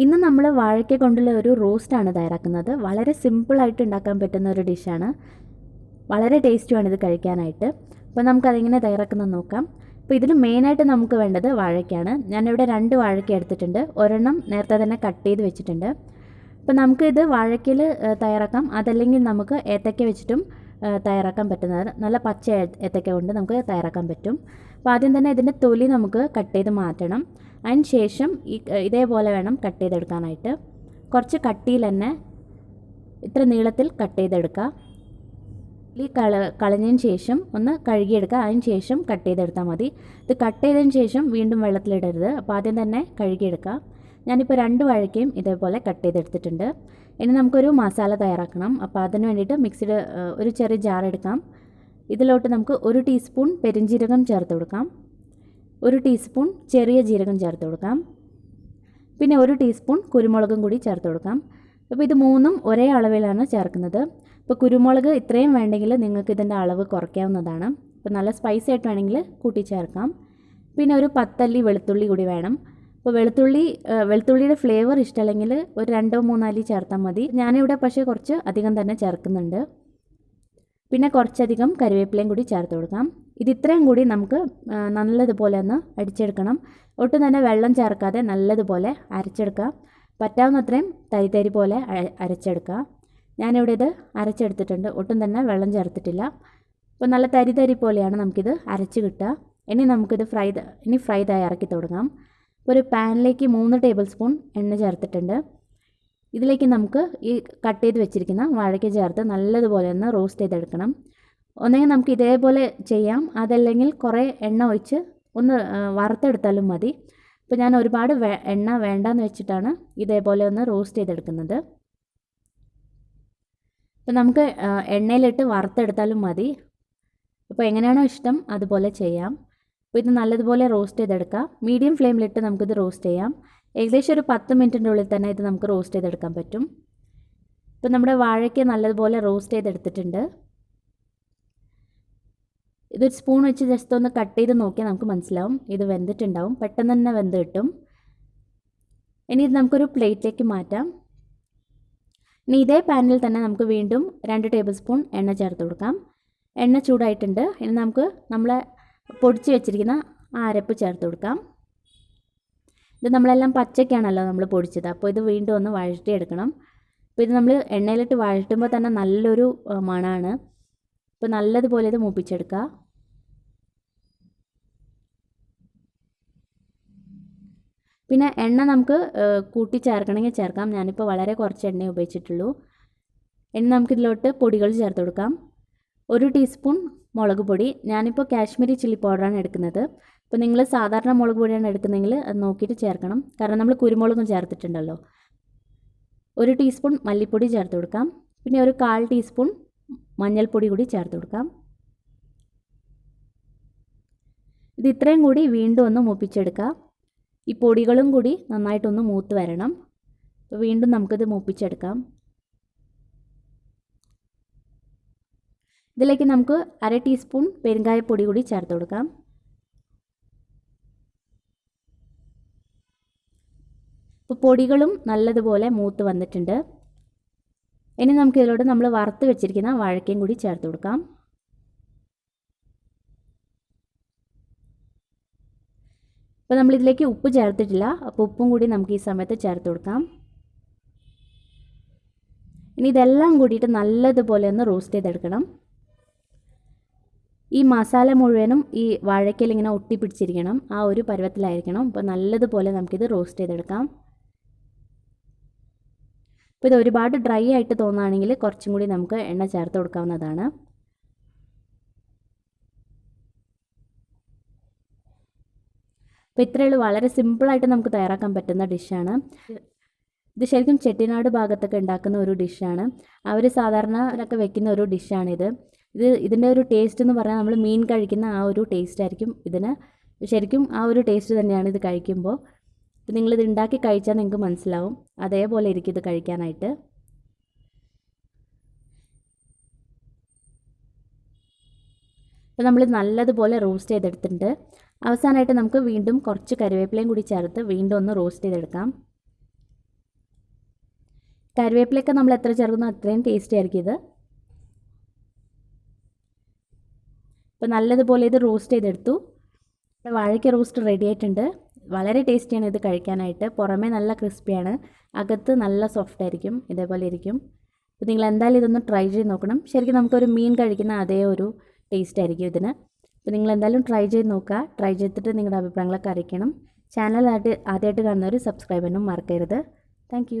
ഇന്ന് നമ്മൾ വാഴയ്ക്ക കൊണ്ടുള്ള ഒരു റോസ്റ്റാണ് തയ്യാറാക്കുന്നത്. വളരെ സിമ്പിളായിട്ട് ഉണ്ടാക്കാൻ പറ്റുന്ന ഒരു ഡിഷാണ് വളരെ ടേസ്റ്റുമാണ് ഇത് കഴിക്കാനായിട്ട്. അപ്പോൾ നമുക്കതെങ്ങനെ തയ്യാറാക്കുന്നത് നോക്കാം. അപ്പോൾ ഇതിന് മെയിനായിട്ട് നമുക്ക് വേണ്ടത് വാഴയ്ക്കാണ്. ഞാനിവിടെ രണ്ട് വാഴയ്ക്ക എടുത്തിട്ടുണ്ട്. ഒരെണ്ണം നേരത്തെ തന്നെ കട്ട് ചെയ്ത് വെച്ചിട്ടുണ്ട്. അപ്പോൾ നമുക്ക് ഇത് വാഴയ്ക്കയിൽ തയ്യാറാക്കാം. അതല്ലെങ്കിൽ നമുക്ക് ഏത്തയ്ക്ക വെച്ചിട്ടും തയ്യാറാക്കാൻ പറ്റുന്നത് നല്ല പച്ച ഏത്തയ്ക്ക കൊണ്ട് നമുക്ക് തയ്യാറാക്കാൻ പറ്റും. അപ്പോൾ ആദ്യം തന്നെ ഇതിന്റെ തൊലി നമുക്ക് കട്ട് ചെയ്ത് മാറ്റണം. അതിന് ശേഷം ഈ ഇതേപോലെ വേണം കട്ട് ചെയ്തെടുക്കാനായിട്ട്. കുറച്ച് കട്ടിയിൽ തന്നെ ഇത്ര നീളത്തിൽ കട്ട് ചെയ്തെടുക്കുക ഈ കള കളഞ്ഞതിന് ശേഷം ഒന്ന് കഴുകിയെടുക്കുക. അതിന് ശേഷം കട്ട് ചെയ്തെടുത്താൽ മതി. ഇത് കട്ട് ചെയ്തതിന് ശേഷം വീണ്ടും വെള്ളത്തിലിടരുത്. അപ്പോൾ ആദ്യം തന്നെ കഴുകിയെടുക്കുക ഞാനിപ്പോൾ രണ്ട് വാഴയ്ക്കയും ഇതേപോലെ കട്ട് ചെയ്തെടുത്തിട്ടുണ്ട്. ഇനി നമുക്കൊരു മസാല തയ്യാറാക്കണം. അപ്പോൾ അതിന് വേണ്ടിയിട്ട് മിക്സിയുടെ ഒരു ചെറിയ ജാർ എടുക്കാം. ഇതിലോട്ട് നമുക്ക് ഒരു ടീസ്പൂൺ പെരിഞ്ജീരകം ചേർത്ത് കൊടുക്കാം. ഒരു ടീസ്പൂൺ ചെറിയ ജീരകം ചേർത്ത് കൊടുക്കാം. പിന്നെ ഒരു ടീസ്പൂൺ കുരുമുളകും കൂടി ചേർത്ത് കൊടുക്കാം. അപ്പോൾ ഇത് മൂന്നും ഒരേ അളവിലാണ് ചേർക്കുന്നത്. ഇപ്പോൾ കുരുമുളക് ഇത്രയും വേണ്ടെങ്കിൽ നിങ്ങൾക്ക് ഇതിന്റെ അളവ് കുറയ്ക്കാവുന്നതാണ്. അപ്പോൾ നല്ല സ്പൈസി ആയിട്ട് വേണമെങ്കിൽ കൂട്ടി ചേർക്കാം പിന്നെ ഒരു പത്തല്ലി വെളുത്തുള്ളി കൂടി വേണം. അപ്പോൾ വെളുത്തുള്ളി വെളുത്തുള്ളിയുടെ ഫ്ലേവർ ഇഷ്ടമല്ലെങ്കിൽ ഒരു രണ്ടോ മൂന്നോ അല്ലി ചേർത്താൽ മതി. ഞാനിവിടെ പക്ഷേ കുറച്ച് അധികം തന്നെ ചേർക്കുന്നുണ്ട്. പിന്നെ കുറച്ചധികം കരിവേപ്പിലയും കൂടി ചേർത്ത് കൊടുക്കാം. ഇത് ഇത്രയും കൂടി നമുക്ക് നല്ലതുപോലെ ഒന്ന് അടിച്ചെടുക്കണം. ഒട്ടും തന്നെ വെള്ളം ചേർക്കാതെ നല്ലതുപോലെ അരച്ചെടുക്കുക. പറ്റാവുന്നത്രയും തരി തരി പോലെ അര- അരച്ചെടുക്കുക. ഞാനിവിടെ ഇത് അരച്ചെടുത്തിട്ടുണ്ട്. ഒട്ടും തന്നെ വെള്ളം ചേർത്തിട്ടില്ല. അപ്പോൾ നല്ല തരി തരി പോലെയാണ് നമുക്കിത് അരച്ച് കിട്ടുക. ഇനി നമുക്കിത് ഫ്രൈ ഇനി ഫ്രൈ തയ്യാറാക്കി തുടങ്ങാം. ഒരു പാനിലേക്ക് മൂന്ന് ടേബിൾ സ്പൂൺ എണ്ണ ചേർത്തിട്ടുണ്ട്. ഇതിലേക്ക് നമുക്ക് ഈ കട്ട് ചെയ്ത് വെച്ചിരിക്കുന്ന വാഴയ്ക്ക ചേർത്ത് നല്ലതുപോലെ ഒന്ന് റോസ്റ്റ് ചെയ്തെടുക്കണം. ഒന്നെങ്കിൽ നമുക്ക് ഇതേപോലെ ചെയ്യാം. അതല്ലെങ്കിൽ കുറേ എണ്ണ ഒഴിച്ച് ഒന്ന് വറുത്തെടുത്താലും മതി. ഇപ്പോൾ ഞാൻ ഒരുപാട് എണ്ണ വേണ്ടെന്ന് വെച്ചിട്ടാണ് ഇതേപോലെ ഒന്ന് റോസ്റ്റ് ചെയ്തെടുക്കുന്നത്. ഇപ്പം നമുക്ക് എണ്ണയിലിട്ട് വറുത്തെടുത്താലും മതി. അപ്പോൾ എങ്ങനെയാണോ ഇഷ്ടം അതുപോലെ ചെയ്യാം. അപ്പോൾ ഇത് നല്ലതുപോലെ റോസ്റ്റ് ചെയ്തെടുക്കാം. മീഡിയം ഫ്ലെയിമിലിട്ട് നമുക്കിത് റോസ്റ്റ് ചെയ്യാം. ഏകദേശം ഒരു പത്ത് മിനിറ്റിന്റെ ഉള്ളിൽ തന്നെ ഇത് നമുക്ക് റോസ്റ്റ് ചെയ്തെടുക്കാൻ പറ്റും. ഇപ്പോൾ നമ്മുടെ വാഴയ്ക്ക് നല്ലതുപോലെ റോസ്റ്റ് ചെയ്തെടുത്തിട്ടുണ്ട്. ഇതൊരു സ്പൂൺ വെച്ച് ജസ്റ്റ് ഒന്ന് കട്ട് ചെയ്ത് നോക്കിയാൽ നമുക്ക് മനസ്സിലാവും. ഇത് വെന്തിട്ടുണ്ടാവും. പെട്ടെന്ന് തന്നെ വെന്ത് കിട്ടും. ഇനി ഇത് നമുക്കൊരു പ്ലേറ്റിലേക്ക് മാറ്റാം. ഇനി ഇതേ പാനിൽ തന്നെ നമുക്ക് വീണ്ടും രണ്ട് ടേബിൾ സ്പൂൺ എണ്ണ ചേർത്ത് കൊടുക്കാം. എണ്ണ ചൂടായിട്ടുണ്ട്. ഇനി നമുക്ക് നമ്മളെ പൊടിച്ച് വെച്ചിരിക്കുന്ന അരപ്പ് ചേർത്ത് കൊടുക്കാം. ഇത് നമ്മളെല്ലാം പച്ചയ്ക്കാണല്ലോ നമ്മൾ പൊടിച്ചത്. അപ്പോൾ ഇത് വീണ്ടും ഒന്ന് വഴറ്റിയെടുക്കണം. അപ്പോൾ ഇത് നമ്മൾ എണ്ണയിലിട്ട് വഴറ്റുമ്പോൾ തന്നെ നല്ലൊരു മണമാണ് അപ്പോൾ നല്ലതുപോലെ ഇത് മൂപ്പിച്ചെടുക്കുക. പിന്നെ എണ്ണ നമുക്ക് കൂട്ടി ചേർക്കണമെങ്കിൽ ചേർക്കാം. ഞാനിപ്പോൾ വളരെ കുറച്ച് എണ്ണ ഉപയോഗിച്ചിട്ടുള്ളൂ. ഇനി നമുക്കിതിലോട്ട് പൊടികൾ ചേർത്ത് കൊടുക്കാം. ഒരു ടീസ്പൂൺ മുളക് പൊടി. ഞാനിപ്പോൾ കാശ്മീരി ചില്ലി പൗഡറാണ് എടുക്കുന്നത്. ഇപ്പോൾ നിങ്ങൾ സാധാരണ മുളക് പൊടിയാണ് എടുക്കുന്നതെങ്കിൽ അത് നോക്കിയിട്ട് ചേർക്കണം. കാരണം നമ്മൾ കുരുമുളകും ചേർത്തിട്ടുണ്ടല്ലോ. ഒരു ടീസ്പൂൺ മല്ലിപ്പൊടി ചേർത്ത് കൊടുക്കാം. പിന്നെ ഒരു കാൽ ടീസ്പൂൺ മഞ്ഞൾപ്പൊടി കൂടി ചേർത്ത് കൊടുക്കാം. ഇത് ഇത്രയും കൂടി വീണ്ടും ഒന്ന് മൂപ്പിച്ചെടുക്കുക ഈ പൊടികളും കൂടി നന്നായിട്ടൊന്ന് മൂത്ത് വരണം. അപ്പോൾ വീണ്ടും നമുക്കിത് മൂപ്പിച്ചെടുക്കാം. ഇതിലേക്ക് നമുക്ക് അര ടീസ്പൂൺ പെരുങ്കായപ്പൊടി കൂടി ചേർത്ത് കൊടുക്കാം. ഇപ്പോൾ പൊടികളും നല്ലതുപോലെ മൂത്ത് വന്നിട്ടുണ്ട്. ഇനി നമുക്കിതിലോട്ട് നമ്മൾ വറുത്ത് വെച്ചിരിക്കുന്ന വാഴക്കയും കൂടി ചേർത്ത് കൊടുക്കാം. ഇപ്പോൾ നമ്മളിതിലേക്ക് ഉപ്പ് ചേർത്തിട്ടില്ല. അപ്പോൾ ഉപ്പും കൂടി നമുക്ക് ഈ സമയത്ത് ചേർത്ത് കൊടുക്കാം. ഇനി ഇതെല്ലാം കൂടിയിട്ട് നല്ലതുപോലെ ഒന്ന് റോസ്റ്റ് ചെയ്തെടുക്കണം. ഈ മസാല മുഴുവനും ഈ വാഴയ്ക്കയിൽ ഇങ്ങനെ ഒട്ടിപ്പിടിച്ചിരിക്കണം. ആ ഒരു പരുവത്തിലായിരിക്കണം. അപ്പോൾ നല്ലതുപോലെ നമുക്കിത് റോസ്റ്റ് ചെയ്തെടുക്കാം. അപ്പോൾ ഇത് ഒരുപാട് ഡ്രൈ ആയിട്ട് തോന്നുകയാണെങ്കിൽ കുറച്ചും കൂടി നമുക്ക് എണ്ണ ചേർത്ത് കൊടുക്കാവുന്നതാണ്. അപ്പോൾ ഇത്രയേ ഉള്ളൂ. വളരെ സിമ്പിളായിട്ട് നമുക്ക് തയ്യാറാക്കാൻ പറ്റുന്ന ഡിഷാണ് ഇത് ശരിക്കും ചെട്ടിനാട് ഭാഗത്തൊക്കെ ഉണ്ടാക്കുന്ന ഒരു ഡിഷാണ് അവർ സാധാരണ ഒക്കെ വെക്കുന്ന ഒരു ഡിഷാണിത് ഇത് ഇതിന്റെ ഒരു ടേസ്റ്റ് എന്ന് പറഞ്ഞാൽ നമ്മൾ മീൻ കഴിക്കുന്ന ആ ഒരു ടേസ്റ്റ് ആയിരിക്കും ഇതിന്. ശരിക്കും ആ ഒരു ടേസ്റ്റ് തന്നെയാണ് ഇത് കഴിക്കുമ്പോൾ. ഇപ്പം നിങ്ങളിത് ഉണ്ടാക്കി കഴിച്ചാൽ നിങ്ങൾക്ക് മനസ്സിലാവും. അതേപോലെ ഇരിക്കും ഇത് കഴിക്കാനായിട്ട്. അപ്പോൾ നമ്മൾ നല്ലതുപോലെ റോസ്റ്റ് ചെയ്തെടുത്തിട്ടുണ്ട്. അവസാനമായിട്ട് നമുക്ക് വീണ്ടും കുറച്ച് കറിവേപ്പിലയും കൂടി ചേർത്ത് വീണ്ടും ഒന്ന് റോസ്റ്റ് ചെയ്തെടുക്കാം. കറിവേപ്പിലയൊക്കെ നമ്മൾ എത്ര ചേർക്കുന്നു അത്രയും ടേസ്റ്റി ആയിരിക്കും ഇത്. ഇപ്പോൾ നല്ലതുപോലെ ഇത് റോസ്റ്റ് ചെയ്തെടുത്തു. വാഴയ്ക്ക റോസ്റ്റ് റെഡി ആയിട്ടുണ്ട്. വളരെ ടേസ്റ്റിയാണ് ഇത് കഴിക്കാനായിട്ട്. പുറമേ നല്ല ക്രിസ്പിയാണ് അകത്ത് നല്ല സോഫ്റ്റ് ആയിരിക്കും. ഇതേപോലെ ഇരിക്കും. അപ്പോൾ നിങ്ങൾ എന്തായാലും ഇതൊന്ന് ട്രൈ ചെയ്ത് നോക്കണം. ശരിക്കും നമുക്കൊരു മീൻ കഴിക്കുന്ന അതേ ഒരു ടേസ്റ്റ് ആയിരിക്കും ഇതിന്. അപ്പോൾ നിങ്ങൾ എന്തായാലും ട്രൈ ചെയ്ത് നോക്കുക. ട്രൈ ചെയ്തിട്ട് നിങ്ങളുടെ അഭിപ്രായങ്ങളൊക്കെ അറിയിക്കണം. ചാനൽ ആദ്യമായിട്ട് കാണുന്നവർ സബ്സ്ക്രൈബ് ചെയ്യാനും മറക്കരുത്. താങ്ക്